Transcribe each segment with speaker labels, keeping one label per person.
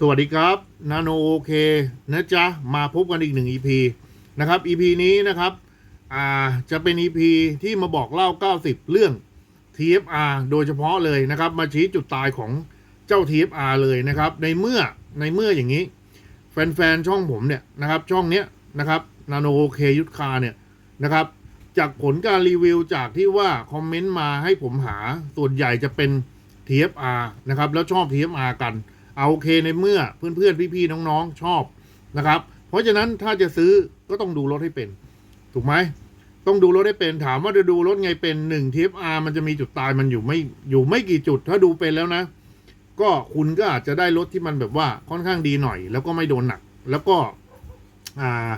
Speaker 1: สวัสดีครับนาโนโอเคนะจ๊ะ มาพบกันอีกหนึ่ง EP นะครับ EP นี้นะครับอ่าจะเป็น EP ที่มาบอกเล่า 90 เรื่อง TFR โดยเฉพาะเลยนะครับ มาชี้จุดตายของเจ้า TFR เลยนะครับ ในเมื่อในเมื่ออย่างนี้ แฟนๆ ช่องผมเนี่ยนะครับ ช่องเนี้ยนะครับนาโนโอเคยุทธคาเนี่ยนะครับ จากผลการรีวิวจากที่ว่าคอมเมนต์มาให้ผมหาส่วนใหญ่จะเป็น TFR นะครับ แล้วชอบ TFR กัน เอาโอเคในเมื่อเพื่อนๆพี่ๆน้องๆชอบนะครับ เพราะฉะนั้นถ้าจะซื้อก็ต้องดูรถให้เป็น ถูกไหมต้องดูรถให้เป็นถามว่าจะดูรถไงเป็นหนึ่ง TFR มันจะมีจุดตายมันอยู่ไม่อยู่ไม่กี่จุด ถ้าดูเป็นแล้วนะ ก็คุณก็อาจจะได้รถที่มันแบบว่าค่อนข้างดีหน่อย แล้วก็ไม่โดนหนัก แล้วก็อ่า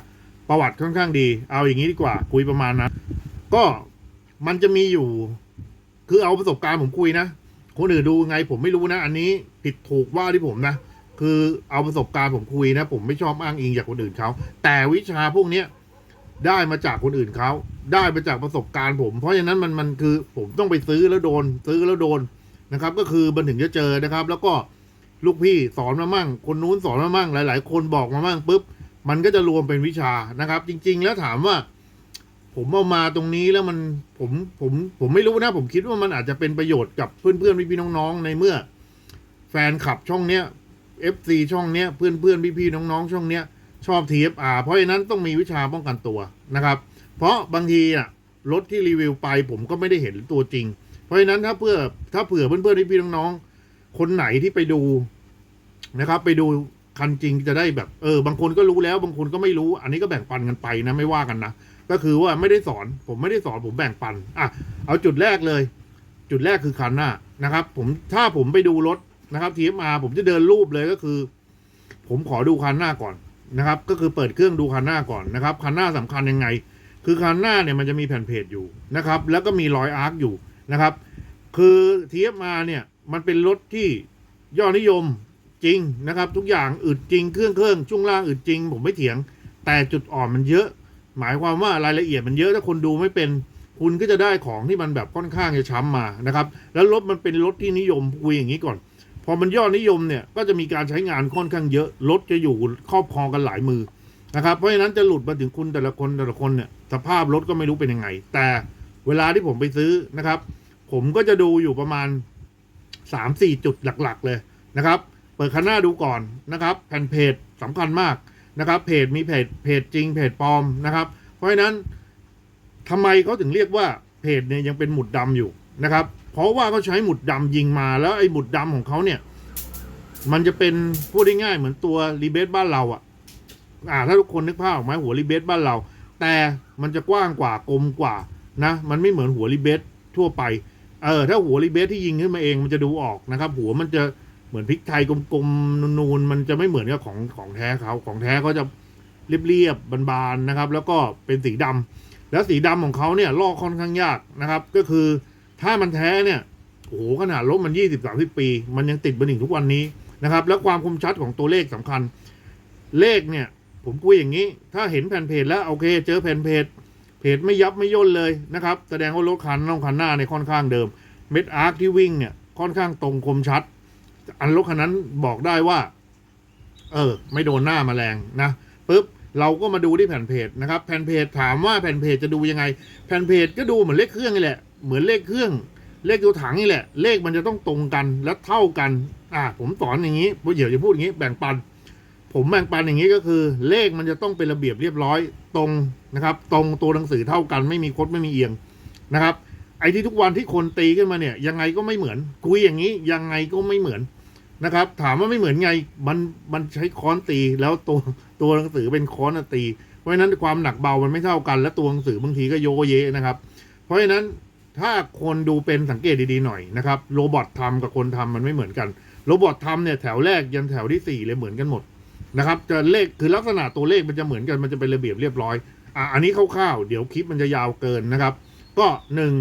Speaker 1: ประวัติค่อนข้างดี เอาอย่างนี้ดีกว่า คุยประมาณนั้นก็มันจะมีอยู่ คือเอาประสบการณ์ผมคุยนะ คนอื่นดูไงผมไม่รู้นะ อันนี้ผิดถูกว่าที่ผมนะ คือเอาประสบการณ์ผมคุยนะ ผมไม่ชอบอ้างอิงจากคนอื่นเขาแต่วิชาพวกเนี้ยได้มาจากคนอื่นเขาได้มาจากประสบการณ์ผม เพราะฉะนั้นมันมันคือผมต้องไปซื้อแล้วโดน ซื้อแล้วโดนนะครับ ก็คือมันถึงจะเจอนะครับ แล้วก็ลูกพี่สอนมามั่ง คนนู้นสอนมามั่ง หลาย ๆ คนบอกมามั่งปุ๊บมันก็จะรวมเป็นวิชานะครับ จริง ๆ แล้วถามว่า ผมเอามาตรงนี้แล้วมันผมผมผมไม่รู้นะ ผมคิดว่ามันอาจจะเป็นประโยชน์กับเพื่อนๆพี่ๆน้องๆในเมื่อ แฟนคลับช่องเนี้ย FC ช่องเนี้ยเพื่อนๆพี่ๆน้องๆช่องเนี้ยชอบ TFR เพราะฉะนั้นต้องมีวิชาป้องกันตัวนะครับ เพราะบางทีอะรถที่รีวิวไปผมก็ไม่ได้เห็นตัวจริง เพราะฉะนั้นถ้าเพื่อถ้าเผื่อเพื่อนๆพี่ๆน้องๆคนไหนที่ไปดูนะครับ ไปดูคันจริงจะได้แบบเออบางคนก็รู้แล้ว บางคนก็ไม่รู้ อันนี้ก็แบ่งปันกันไปนะไม่ว่ากันนะ ก็คือว่าไม่ได้สอนผมไม่ได้สอนผมแบ่งปันอะเอาจุดแรกเลย จุดแรกคือคันหน้านะครับ ผมถ้าผมไปดูรถนะครับทีมาผมจะเดินรูปเลยก็คือ ผมขอดูคันหน้าก่อนนะครับ ก็คือเปิดเครื่องดูคันหน้าก่อนนะครับคันหน้าสำคัญยังไง คือคันหน้าเนี่ยมันจะมีแผ่นเพจอยู่นะครับ แล้วก็มีรอยอาร์คอยู่นะครับ คือทีมาเนี่ยมันเป็นรถที่ยอดนิยมจริงนะครับ ทุกอย่างอึดจริงเครื่องเครื่องช่วงล่างอึดจริง ผมไม่เถียง แต่จุดอ่อนมันเยอะ หมายความว่ารายละเอียดมันเยอะถ้าคนดูไม่เป็นคุณก็จะได้ของที่มันแบบค่อนข้างจะช้ำมานะครับ แล้วรถมันเป็นรถที่นิยมคุยอย่างนี้ก่อน พอมันยอดนิยมเนี่ยก็จะมีการใช้งานค่อนข้างเยอะรถจะอยู่ครอบครองกันหลายมือนะครับ เพราะฉะนั้นจะหลุดมาถึงคุณแต่ละคนแต่ละคนเนี่ยสภาพรถก็ไม่รู้เป็นยังไง แต่เวลาที่ผมไปซื้อนะครับ ผมก็จะดูอยู่ประมาณสามสี่จุดหลักๆ เลยนะครับ เปิดคันหน้าดูก่อนนะครับ แผ่นเพจสำคัญมาก นะครับเพจมีเพจเพจจริงเพจปลอมนะครับ เพราะฉะนั้นทำไมเขาถึงเรียกว่าเพจเนี่ยยังเป็นหมุดดำอยู่นะครับ เพราะว่าเขาใช้หมุดดำยิงมาแล้วไอ้หมุดดำของเขาเนี่ย มันจะเป็นพูดได้ง่ายเหมือนตัวรีเบสบ้านเราอะอ่าถ้าทุกคนนึกภาพออกไหมหัวรีเบสบ้านเรา แต่มันจะกว้างกว่ากลมกว่านะมันไม่เหมือนหัวรีเบสทั่วไปเออถ้าหัวรีเบสที่ยิงขึ้นมาเองมันจะดูออกนะครับ หัวมันจะ เหมือนพริกไทยกลมๆนูนๆมันจะไม่เหมือนกับของของแท้เขาของแท้เขาจะเรียบๆบานๆนะครับ แล้วก็เป็นสีดำแล้วสีดำของเขาเนี่ยลอกค่อนข้างยากนะครับ ก็คือถ้ามันแท้เนี่ยโอ้โหขนาดรถมันยี่สิบสามปี มันยังติดมาถึงทุกวันนี้นะครับ แล้วความคมชัดของตัวเลขสำคัญ เลขเนี่ย ผมคุยอย่างนี้ ถ้าเห็นแผ่นเพจแล้วโอเค เจอแผ่นเพจเพจไม่ยับไม่ย่นเลยนะครับ แสดงว่ารถคันน้องคันหน้าในค่อนข้างเดิม เม็ดอาร์คที่วิ่งเนี่ยค่อนข้างตรงคมชัด อันรถคันนั้นบอกได้ว่า เออ ไม่โดนหน้ามาแรงนะปุ๊บเราก็มาดูที่แผ่นเพจนะครับแผ่นเพจถามว่าแผ่นเพจจะดูยังไง แผ่นเพจก็ดูเหมือนเลขเครื่องนี่แหละเหมือนเลขเครื่อง เลขตัวถังนี่แหละ เลขมันจะต้องตรงกันและเท่ากัน อ่า ผมสอนอย่างนี้เดี๋ยวจะพูดอย่างนี้ แบ่งปัน ผมแบ่งปันอย่างนี้ก็คือ เลขมันจะต้องเป็นระเบียบเรียบร้อยตรงนะครับ ตรงตัวหนังสือเท่ากันไม่มีคดไม่มีเอียงนะครับ ไอ้ที่ทุกวันที่คนตีขึ้นมาเนี่ย ยังไงก็ไม่เหมือน คุยอย่างนี้ยังไงก็ไม่เหมือน นะครับ ถามว่าไม่เหมือนไงมันมันใช้ค้อนตีแล้วตัวตัวหนังสือเป็นค้อนตีเพราะฉะนั้นความหนักเบามันไม่เท่ากัน และตัวหนังสือบางทีก็โยเยนะครับ เพราะฉะนั้นถ้าคนดูเป็นสังเกตดีๆหน่อยนะครับโรบอททำกับคนทำมันไม่เหมือนกันโรบอททำเนี่ยแถวแรกยันแถวที่สี่เลยเหมือนกันหมดนะครับจะเลขคือลักษณะตัวเลขมันจะเหมือนกันมันจะเป็นระเบียบเรียบร้อยอะอันนี้คร่าวๆเดี๋ยวคลิปมันจะยาวเกินนะครับ ก็หนึ่ง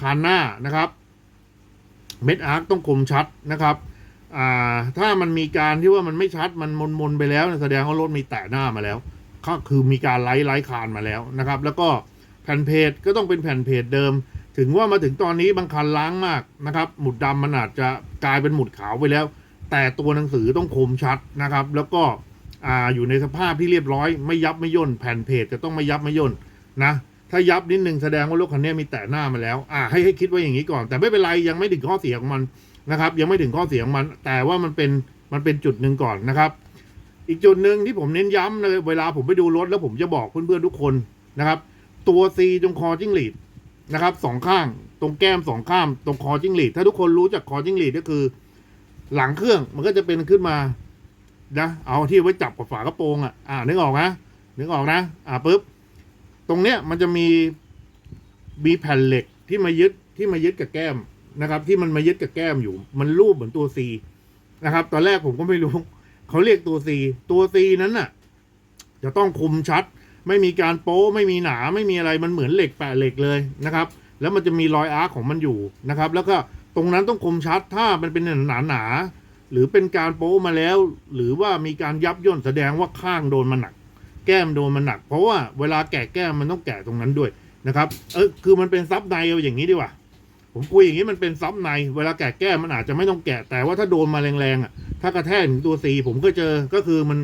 Speaker 1: คานหน้านะครับเม็ดอาร์คต้องคมชัดนะครับ อ่า ถ้ามันมีการที่ว่ามันไม่ชัดมันมนๆไปแล้วแสดงว่ารถมีแตะหน้ามาแล้วก็คือมีการไล่ไล่คานมาแล้วนะครับ แล้วก็แผ่นเพจก็ต้องเป็นแผ่นเพจเดิม ถึงว่ามาถึงตอนนี้บางคันล้างมากนะครับ หมุดดำมันอาจจะกลายเป็นหมุดขาวไปแล้ว แต่ตัวหนังสือต้องคมชัดนะครับ แล้วก็อ่าอยู่ในสภาพที่เรียบร้อย ไม่ยับไม่ย่นแผ่นเพจจะต้องไม่ยับไม่ย่นนะถ้ายับนิดนึงแสดงว่ารถคันนี้มีแตะหน้ามาแล้วอ่าให้ให้คิดไว้อย่างนี้ก่อน แต่ไม่เป็นไรยังไม่ถึงข้อเสียของมัน นะครับ ยังไม่ถึงข้อเสียงมัน แต่ว่ามันเป็นมันเป็นจุดหนึ่งก่อนนะครับ อีกจุดหนึ่งที่ผมเน้นย้ำเลยเวลาผมไปดูรถแล้วผมจะบอกเพื่อนๆทุกคนนะครับ ตัว C ตรงคอจิ้งหรีดนะครับสองข้างตรงแก้มสองข้างตรงคอจิ้งหรีดถ้าทุกคนรู้จักคอจิ้งหรีดก็คือ หลังเครื่องมันก็จะเป็นขึ้นมานะเอาที่ไว้จับกับฝากระโปรงอะอ่านึกออกนะนึกออกนะ อ่าปุ๊บตรงเนี้ยมันจะมีมีแผ่นเหล็กที่มายึดที่มายึดกับแก้ม นะครับ ที่มันมายึดกับแก้มอยู่ มันรูปเหมือนตัว C นะครับ ตอนแรกผมก็ไม่รู้ เขาเรียกตัว C ตัว C นั้นน่ะ จะต้องคมชัด ไม่มีการโป้ไม่มีหนาไม่มีอะไรมันเหมือนเหล็กแปะเหล็กเลยนะครับ แล้วมันจะมีรอยอาร์คของมันอยู่นะครับ แล้วก็ตรงนั้นต้องคมชัดถ้ามันเป็นหนาหนาหรือเป็นการโป้มาแล้ว หรือว่ามีการยับย่นแสดงว่าข้างโดนมันหนัก แก้มโดนมันหนัก เพราะว่าเวลาแกะแก้มมันต้องแกะตรงนั้นด้วยนะครับ เออคือมันเป็นซับในเอาอย่างนี้ดีกว่า ผมคุยอย่างนี้มันเป็นซับใน เวลาแกะแก้มันอาจจะไม่ต้องแกะ แต่ว่าถ้าโดนมาแรงๆอะ ถ้ากระแทกถึงตัวซีผมก็เจอก็คือมัน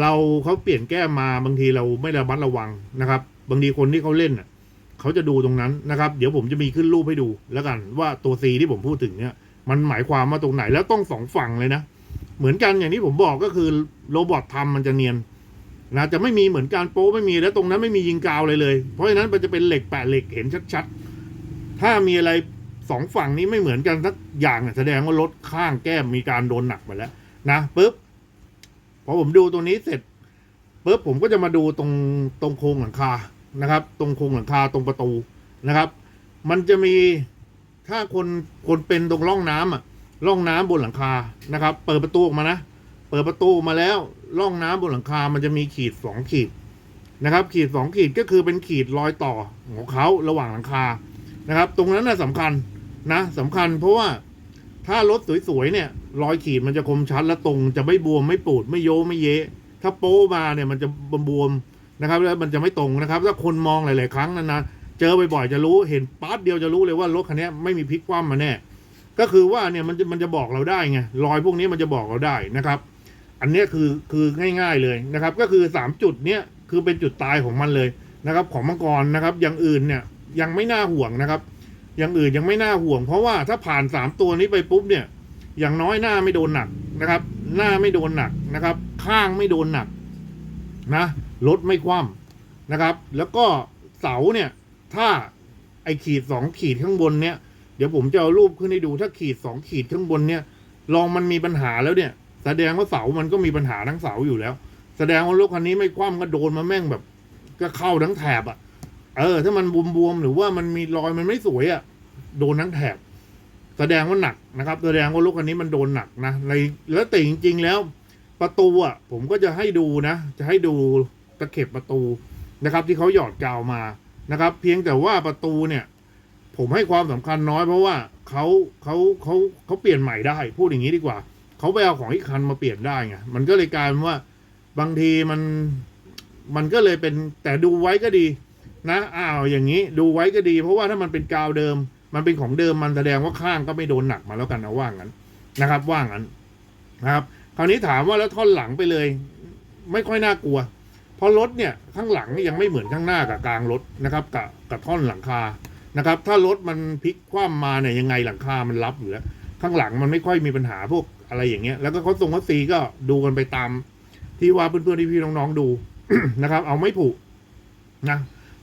Speaker 1: เราเขาเปลี่ยนแก้มาบางทีเราไม่ระมัดระวังนะครับ บางทีคนที่เขาเล่นอะเขาจะดูตรงนั้นนะครับ เดี๋ยวผมจะมีขึ้นรูปให้ดูแล้วกัน ว่าตัวซีที่ผมพูดถึงเนี่ย มันหมายความว่าตรงไหนแล้วต้องสองฝั่งเลยนะเหมือนกันอย่างที่ผมบอกก็คือโรบอททำมันจะเนียนนะจะไม่มีเหมือนการโป๊ไม่มีแล้วตรงนั้นไม่มียิงกาวเลยเลย เพราะฉะนั้นมันจะเป็นเหล็กแปะเหล็กเห็นชัดๆ ถ้ามีอะไรสองฝั่งนี้ไม่เหมือนกันสักอย่างเนี่ยแสดงว่ารถข้างแก้มมีการโดนหนักมาแล้วนะปุ๊บพอผมดูตรงนี้เสร็จปุ๊บผมก็จะมาดูตรงตรงโครงหลังคานะครับ ตรงโครงหลังคาตรงประตูนะครับ มันจะมีถ้าคนคนเป็นตรงร่องน้ำอะร่องน้ำบนหลังคานะครับ เปิดประตูออกมานะเปิดประตูมาแล้วร่องน้ำบนหลังคา มันจะมีขีดสองขีดนะครับ ขีดสองขีดก็คือเป็นขีดรอยต่อของเขาระหว่างหลังคา นะครับ ตรงนั้นน่ะสำคัญนะสำคัญเพราะว่าถ้ารถสวยๆเนี่ย รอยขีดมันจะคมชัดและตรงจะไม่บวมไม่ปูดไม่โยไม่เยะ ถ้าโป้มาเนี่ยมันจะบวมนะครับ แล้วมันจะไม่ตรงนะครับ ถ้าคนมองหลายๆครั้งนานๆเจอบ่อยๆจะรู้เห็นปั๊บเดียวจะรู้เลยว่ารถคันนี้ไม่มีพลิกคว่ำมาแน่ก็คือว่าเนี่ยมันจะมันจะบอกเราได้ไงรอยพวกนี้มันจะบอกเราได้นะครับ อันนี้คือคือง่าย ๆเลยนะครับ ก็คือสามจุดเนี้ยคือเป็นจุดตายของมันเลยนะครับ ของมังกรนะครับ อย่างอื่นเนี่ย ยังไม่น่าห่วงนะครับ อย่างอื่นยังไม่น่าห่วง เพราะว่าถ้าผ่านสามตัวนี้ไปปุ๊บเนี่ย อย่างน้อยหน้าไม่โดนหนักนะครับ หน้าไม่โดนหนักนะครับ ข้างไม่โดนหนักนะรถไม่คว่ำนะครับ แล้วก็เสาเนี่ยถ้าไอขีดสองขีดข้างบนเนี่ยเดี๋ยวผมจะเอารูปขึ้นให้ดูถ้าขีดสองขีดข้างบนเนี่ยลองมันมีปัญหาแล้วเนี่ย แสดงว่าเสามันก็มีปัญหาทั้งเสาอยู่แล้ว แสดงว่ารถคันนี้ไม่คว่ำก็โดนมาแม่งแบบ ก็เข้าทั้งแถบอะ่ะ เออ ถ้ามันบวมๆหรือว่ามันมีรอยมันไม่สวยอะ่ะ โดนทั้งแถบ แสดงว่าหนักนะครับ แสดงว่ารถคันนี้มันโดนหนักนะในแล้วแต่จริง ๆ แล้ว ประตูอะ ผมก็จะให้ดูนะ จะให้ดูตะเข็บประตูนะครับ ที่เขาหยอดกาวมานะครับ เพียงแต่ว่าประตูเนี่ย ผมให้ความสำคัญน้อยเพราะว่าเขาเขาเขาเขาเปลี่ยนใหม่ได้พูดอย่างนี้ดีกว่าเขาไปเอาของอีกคันมาเปลี่ยนได้ไงมันก็เลยกลายเป็นว่าบางทีมันมันก็เลยเป็นแต่ดูไว้ก็ดี นะอ้าวอย่างนี้ดูไว้ก็ดี เพราะว่าถ้ามันเป็นกาวเดิม มันเป็นของเดิมมันแสดงว่าข้างก็ไม่โดนหนักมาแล้วกันเอาว่างั้นนะครับ ว่างั้นนะครับ คราวนี้ถามว่าแล้วท่อนหลังไปเลย ไม่ค่อยน่ากลัว เพราะรถเนี่ยข้างหลังยังไม่เหมือนข้างหน้ากับกลางรถนะครับกับกับท่อนหลังคานะครับ ถ้ารถมันพลิกคว่ำมาเนี่ยยังไงหลังคามันรับอยู่แล้วข้างหลังมันไม่ค่อยมีปัญหาพวกอะไรอย่างเงี้ย แล้วก็เขาทรงเขาซีก็ดูกันไปตาม ที่ว่าเพื่อนๆที่พี่น้องๆดูนะครับ เอาไม่ผูกนะ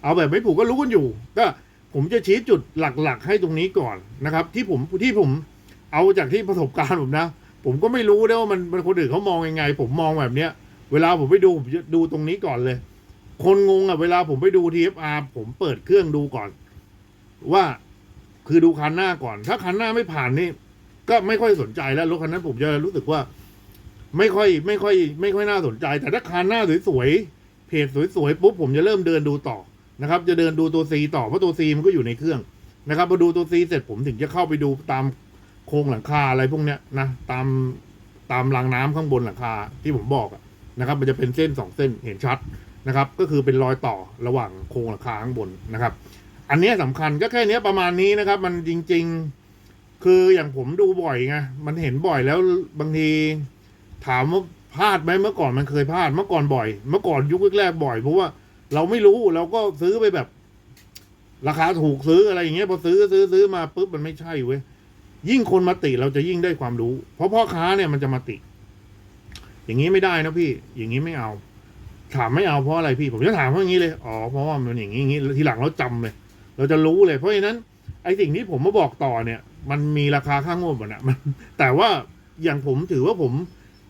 Speaker 1: เอาแบบไม่ผูกก็รู้กันอยู่ ก็ผมจะชี้จุดหลักๆ ให้ตรงนี้ก่อนนะครับ ที่ผมที่ผมเอาจากที่ประสบการณ์ผมนะ ผมก็ไม่รู้นะว่ามันมันคนอื่นเขามองยังไง ผมมองแบบเนี้ย เวลาผมไปดูผมจะดูตรงนี้ก่อนเลย คนงงอะเวลาผมไปดู TFR ผมเปิดเครื่องดูก่อน ว่าคือดูคันหน้าก่อน ถ้าคันหน้าไม่ผ่านนี่ ก็ไม่ค่อยสนใจแล้วรถคันนั้นผมจะรู้สึกว่า ไม่ค่อยไม่ค่อย ไม่ค่อยน่าสนใจ แต่ถ้าคันหน้าสวยๆเพจสวยๆปุ๊บผมจะเริ่มเดินดูต่อ นะครับ จะเดินดูตัวซีต่อเพราะตัวซีมันก็อยู่ในเครื่องนะครับพอดูตัวซีเสร็จผมถึงจะเข้าไปดูตามโครงหลังคาอะไรพวกเนี้ยนะตามตามรางน้ำข้างบนหลังคาที่ผมบอกนะครับ มันจะเป็นเส้นสองเส้นเห็นชัดนะครับ ก็คือเป็นรอยต่อระหว่างโครงหลังคาข้างบนนะครับ อันนี้ยสำคัญก็แค่เนี้ประมาณนี้นะครับ มันจริง ๆ คืออย่างผมดูบ่อยไงมันเห็นบ่อยแล้วบางทีถามว่าพลาดไหมเมื่อก่อนมันเคยพลาดเมื่อก่อนบ่อย เมื่อก่อนยุคแรกๆบ่อยเพราะว่า เราไม่รู้เราก็ซื้อไปแบบ ราคาถูกซื้ออะไรอย่างเงี้ยพอซื้อซื้อซื้อมาปุ๊บมันไม่ใช่เว้ยยิ่งคนมาติเราจะยิ่งได้ความรู้ เพราะพ่อค้าเนี่ยมันจะมาติ อย่างนี้ไม่ได้นะพี่ อย่างนี้ไม่เอา ถามไม่เอาเพราะอะไรพี่ ผมจะถามเขาอย่างนี้เลยอ๋อเพราะว่ามันอย่างนี้อย่างนี้ทีหลังเราจำเลย เราจะรู้เลยเพราะฉะนั้นไอ้สิ่งที่ผมมาบอกต่อเนี่ย มันมีราคาค่างวดหมดอะมันแต่ว่าอย่างผมถือว่าผม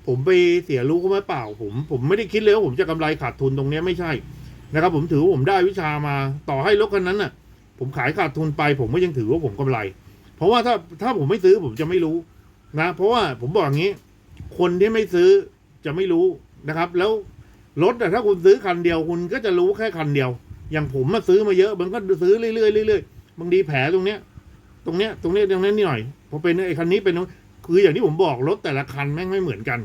Speaker 1: ผมไปเสียรู้เขาไหมเปล่า ผม ผมไม่ได้คิดเลยว่าผมจะกำไรขาดทุนตรงเนี้ยไม่ใช่ นะครับ ผมถือว่าผมได้วิชามาต่อให้รถคันนั้นน่ะ ผมขายขาดทุนไป ผมก็ยังถือว่าผมกำไร เพราะว่าถ้าถ้าผมไม่ซื้อผมจะไม่รู้นะ เพราะว่าผมบอกอย่างนี้ คนที่ไม่ซื้อจะไม่รู้นะครับ แล้วรถแต่ถ้าคุณซื้อคันเดียวคุณก็จะรู้แค่คันเดียว อย่างผมมาซื้อมาเยอะมันก็ซื้อเรื่อยๆเรื่อยๆบางทีแผลตรงเนี้ย ตรงเนี้ยตรงเนี้ยตรงนี้นนิดหน่อยพอเป็นไอ้คันนี้เป็นคืออย่างที่ผมบอกรถแต่ละคันแม่งไม่เหมือนกัน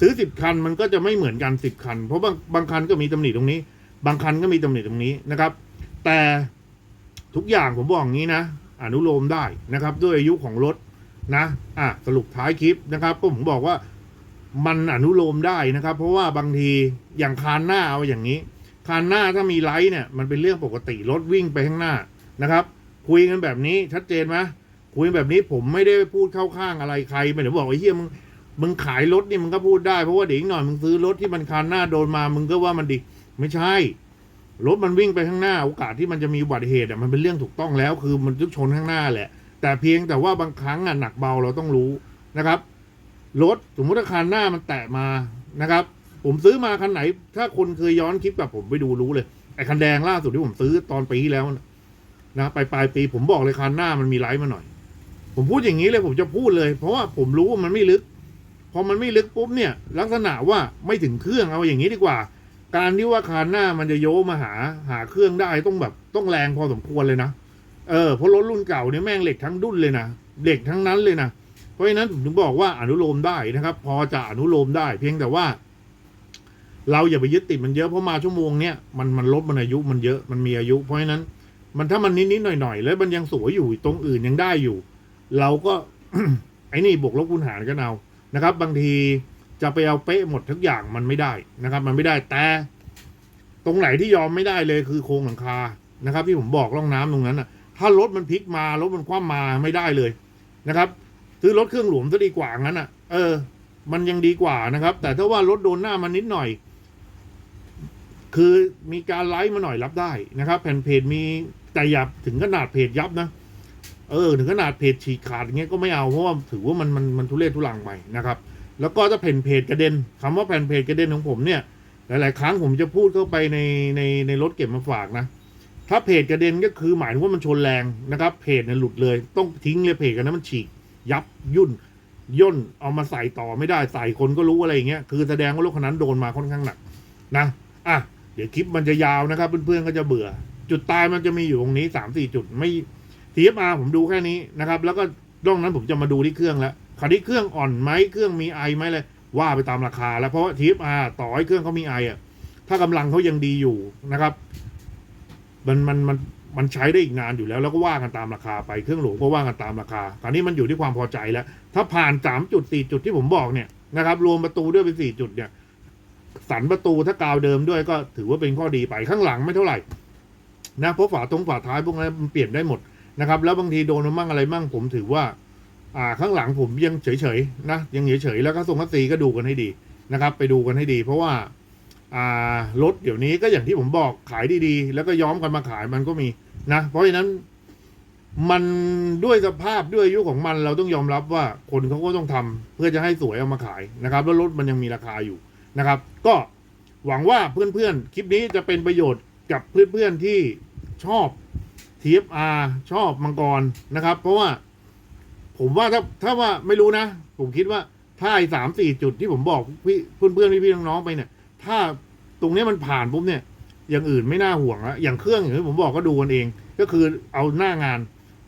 Speaker 1: ซื้อสิบคันมันก็จะไม่เหมือนกันสิบคัน เพราะบางบางคันก็มีตำหนิตรงนี้ บางคันก็มีตำหนิตรงนี้นะครับ แต่ทุกอย่างผมบอกอย่างนี้นะ อนุโลมได้นะครับ ด้วยอายุของรถนะอะสรุปท้ายคลิปนะครับ ก็ผมบอกว่ามันอนุโลมได้นะครับ เพราะว่าบางทีอย่างคานหน้าเอาอย่างนี้ คานหน้าถ้ามีไลท์เนี่ยมันเป็นเรื่องปกติรถวิ่งไปข้างหน้านะครับ คุยกันแบบนี้ชัดเจนไหมคุยแบบนี้ผมไม่ได้พูดเข้าข้างอะไรใครไม่ได้บอกว่าเฮียมึงมึงขายรถนี่มึงก็พูดได้เพราะว่าเดี๋ยวอีกหน่อยมึงซื้อรถที่มันคานหน้าโดนมามึงก็ว่ามันดี ไม่ใช่รถมันวิ่งไปข้างหน้า โอกาสที่มันจะมีอุบัติเหตุอะมันเป็นเรื่องถูกต้องแล้ว คือมันจะชนข้างหน้าแหละ แต่เพียงแต่ว่าบางครั้งอะหนักเบาเราต้องรู้นะครับรถสมมติถ้าคันหน้ามันแตะมานะครับ ผมซื้อมาคันไหน ถ้าคนเคยย้อนคลิปแบบผมไปดูรู้เลยไอ้คันแดงล่าสุดที่ผมซื้อตอนปีที่แล้วนะนะปปลายปีผมบอกเลยคันหน้ามันมีไลท์มาหน่อย ผมพูดอย่างนี้เลยผมจะพูดเลย เพราะว่าผมรู้ว่ามันไม่ลึกพอมันไม่ลึกปุ๊บเนี่ย ลักษณะว่าไม่ถึงเครื่องเอาอย่างนี้ดีกว่า การที่ว่าคานหน้ามันจะโยมาหาหาเครื่องได้ต้องแบบต้องแรงพอสมควรเลยนะเออเพราะรถรุ่นเก่าเนี่ยแม่งเหล็กทั้งดุ้นเลยนะเหล็กทั้งนั้นเลยนะเพราะฉะนั้นผมถึงบอกว่าอนุโลมได้นะครับ พอจะอนุโลมได้ เพียงแต่ว่า เราอย่าไปยึดติดมันเยอะเพราะมาชั่วโมงเนี้ยมันมันลดมันอายุมันเยอะมันมีอายุ เพราะฉะนั้น มันถ้ามันนิดนิดหน่อยหน่อยแล้วมันยังสวยอยู่ตรงอื่นยังได้อยู่ เราก็ไอ้นี่บวกลบคูณหารกันเอานะครับ บางที จะไปเอาเป๊ะหมดทุกอย่างมันไม่ได้นะครับ มันไม่ได้แต่ตรงไหนที่ยอมไม่ได้เลยคือโครงหลังคานะครับ ที่ผมบอกร่องน้ำตรงนั้นอะถ้ารถมันพลิกมารถมันคว่ำมาไม่ได้เลยนะครับซื้อรถเครื่องหลวมซะดีกว่างั้นอะ เออ มันยังดีกว่านะครับ แต่ถ้าว่ารถโดนหน้ามันนิดหน่อย คือมีการไลฟ์มาหน่อยรับได้นะครับ แผ่นเพจมีแต่อย่าถึงขนาดเพจยับนะเออ ถึงขนาดเพจฉีกขาดอย่างเงี้ยก็ไม่เอาเพราะว่าถือว่ามันมันมันทุเรศทุลังไปนะครับ แล้วก็ถ้าแผ่นเพจกระเด็นคำว่าแผ่นเพจกระเด็นของผมเนี่ย หลาย ๆ ครั้งผมจะพูดเข้าไปในในในรถเก็บมาฝากนะ ถ้าเพจกระเด็นก็คือหมายถึงว่ามันชนแรงนะครับเพจเนี่ยหลุดเลย ต้องทิ้งเลยเพจกันนั้นมันฉีก ยับยุ่นย่นเอามาใส่ต่อไม่ได้ใส่คนก็รู้อะไรอย่างเงี้ยคือแสดงว่ารถคันนั้นโดนมาค่อนข้างหนักนะอะเดี๋ยวคลิปมันจะยาวนะครับ เพื่อนๆก็จะเบื่อ จุดตายมันจะมีอยู่ตรงนี้สามสี่จุดไม่ทีเอฟอาผมดูแค่นี้นะครับ แล้วก็ร่องนั้นผมจะมาดูที่เครื่องแล้ว คราวนี้เครื่องอ่อนไหมเครื่องมีไอไหมเลยว่าไปตามราคา แล้วเพราะทีฟอาต่อให้เครื่องเขามีไออะถ้ากำลังเขายังดีอยู่นะครับ มันมันมันมันใช้ได้อีกนานอยู่แล้ว แล้วก็ว่ากันตามราคาไปเครื่องหลวงก็ว่ากันตามราคาคราวนี้มันอยู่ที่ความพอใจแล้ว ถ้าผ่านสามจุดสี่จุดที่ผมบอกเนี่ยนะครับ รวมประตูด้วยเป็นสี่จุดเนี่ย สันประตูถ้ากาวเดิมด้วยก็ถือว่าเป็นข้อดีไปข้างหลังไม่เท่าไหร่นะเพราะฝาตรงฝาท้ายพวกนั้นมันเปลี่ยนได้หมดนะครับ แล้วบางทีโดนมั่งอะไรมั่งผมถือว่า อ่าข้างหลังผมยังเฉยๆนะยังเฉยๆแล้วก็ทรงคัสซีก็ดูกันให้ดีนะครับ ไปดูกันให้ดี เพราะว่าอ่ารถเดี๋ยวนี้ก็อย่างที่ผมบอกขายดีๆ แล้วก็ย้อมกันมาขายมันก็มีนะเพราะฉะนั้นมันด้วยสภาพด้วยอายุของมันเราต้องยอมรับว่าคนเขาก็ต้องทำเพื่อจะให้สวยเอามาขายนะครับ แล้วรถมันยังมีราคาอยู่นะครับ ก็หวังว่าเพื่อนๆ คลิปนี้จะเป็นประโยชน์กับเพื่อนๆที่ชอบ TFR ชอบมังกรนะครับ เพราะว่า ผมว่าถ้าถ้าว่าไม่รู้นะ ผมคิดว่าถ้าไอ้สามสี่จุดที่ผมบอกพี่เพื่อนๆพี่ๆน้องๆไปเนี่ย ถ้าตรงนี้มันผ่านปุ๊บเนี่ย อย่างอื่นไม่น่าห่วงละอย่างเครื่องอย่างที่ผมบอกก็ดูกันเอง ก็คือเอาหน้างาน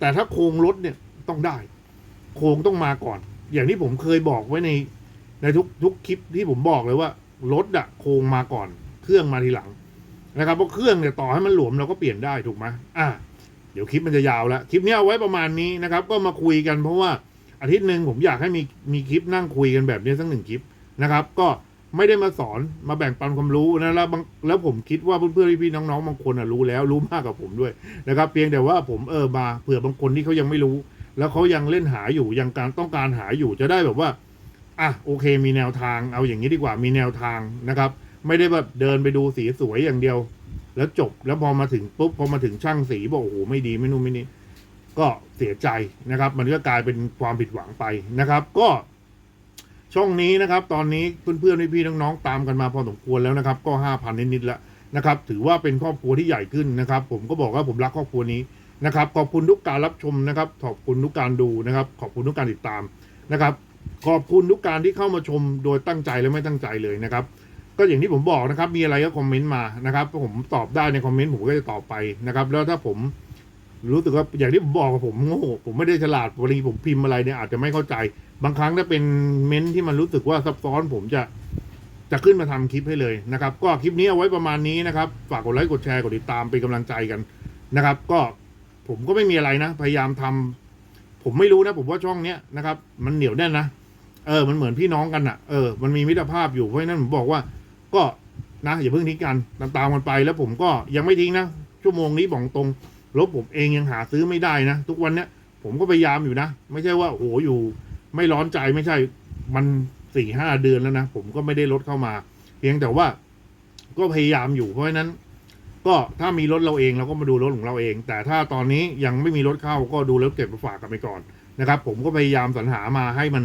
Speaker 1: แต่ถ้าโครงรถเนี่ยต้องได้ โครงต้องมาก่อน อย่างที่ผมเคยบอกไว้ใน ในทุกทุกคลิปที่ผมบอกเลยว่ารถอะโครงมาก่อน เครื่องมาทีหลังนะครับเพราะเครื่องเนี่ยต่อให้มันหลวมเราก็เปลี่ยนได้ถูกไหมอ่า เดี๋ยวคลิปมันจะยาวแล้ว คลิปนี้เอาไว้ประมาณนี้นะครับ ก็มาคุยกันเพราะว่าอาทิตย์หนึ่งผมอยากให้มีมีคลิปนั่งคุยกันแบบนี้สักหนึ่งคลิปนะครับ ก็ไม่ได้มาสอนมาแบ่งปันความรู้นะแล้วบแล้วผมคิดว่าเพื่อนๆพี่ๆน้องๆบางคนอะรู้แล้วรู้มากกว่าผมด้วยนะครับ เพียงแต่ว่าผมเออมาเผื่อบางคนที่เขายังไม่รู้ แล้วเขายังเล่นหาอยู่ยังการต้องการหาอยู่จะได้แบบว่าอะโอเค มีแนวทางเอาอย่างนี้ดีกว่ามีแนวทางนะครับ ไม่ได้แบบเดินไปดูสีสวยอย่างเดียว แล้วจบแล้วพอมาถึงปุ๊บพอมาถึงช่างสีบอกโอ้โหไม่ดีไม่นู่นไม่นี่ก็เสียใจนะครับ มันก็กลายเป็นความผิดหวังไปนะครับ ก็ช่องนี้นะครับ ตอนนี้เพื่อนๆพี่ๆน้องๆตามกันมาพอสมควรแล้วนะครับ ก็ห้าพันนิดๆแล้วนะครับ ถือว่าเป็นครอบครัวที่ใหญ่ขึ้นนะครับ ผมก็บอกว่าผมรักครอบครัวนี้นะครับ ขอบคุณทุกการรับชมนะครับ ขอบคุณทุกการดูนะครับ ขอบคุณทุกการติดตามนะครับ ขอบคุณทุกการที่เข้ามาชมโดยตั้งใจและไม่ตั้งใจเลยนะครับ ก็อย่างที่ผมบอกนะครับ มีอะไรก็คอมเมนต์มานะครับผมตอบได้ในคอมเมนต์ผมก็จะตอบไปนะครับ แล้วถ้าผมรู้สึกว่าอย่างที่ผมบอกผมโง่ผมไม่ได้ฉลาดวันนี้ผมพิมพ์อะไรเนี่ยอาจจะไม่เข้าใจ บางครั้งถ้าเป็นเม้นท์ที่มันรู้สึกว่าซับซ้อนผมจะจะขึ้นมาทำคลิปให้เลยนะครับ ก็คลิปนี้เอาไว้ประมาณนี้นะครับ ฝากกดไลค์กดแชร์กดติดตามเป็นกำลังใจกันนะครับ ก็ผมก็ไม่มีอะไรนะ พยายามทำผมไม่รู้นะ ผมว่าช่องเนี้ยนะครับ มันเหนียวแน่นนะเออ มันเหมือนพี่น้องกันอะเออมันมีมิตรภาพอยู่เพราะฉะนั้นผมบอกว่า ก็นะอย่าเพิ่งทิ้งกันตามตามกันไปแล้วผมก็ยังไม่ทิ้งนะ ชั่วโมงนี้บอกตรงรถผมเองยังหาซื้อไม่ได้นะ ทุกวันเนี้ยผมก็พยายามอยู่นะ ไม่ใช่ว่าโอ้โหอยู่ ไม่ร้อนใจไม่ใช่มันสี่ห้าเดือนแล้วนะ ผมก็ไม่ได้รถเข้ามา เพียงแต่ว่าก็พยายามอยู่เพราะฉะนั้น ก็ถ้ามีรถเราเองเราก็มาดูรถของเราเอง แต่ถ้าตอนนี้ยังไม่มีรถเข้าก็ดูแล้วเก็บมาฝากกันไปก่อนนะครับ ผมก็พยายามสรรหามาให้มัน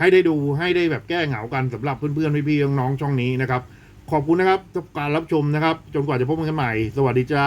Speaker 1: ให้ได้ดูให้ได้แบบแก้เหงากันสำหรับเพื่อนๆพี่ๆน้องๆช่องนี้นะครับ ขอบคุณนะครับกับการรับชมนะครับ จนกว่าจะพบกันใหม่ สวัสดีจ้า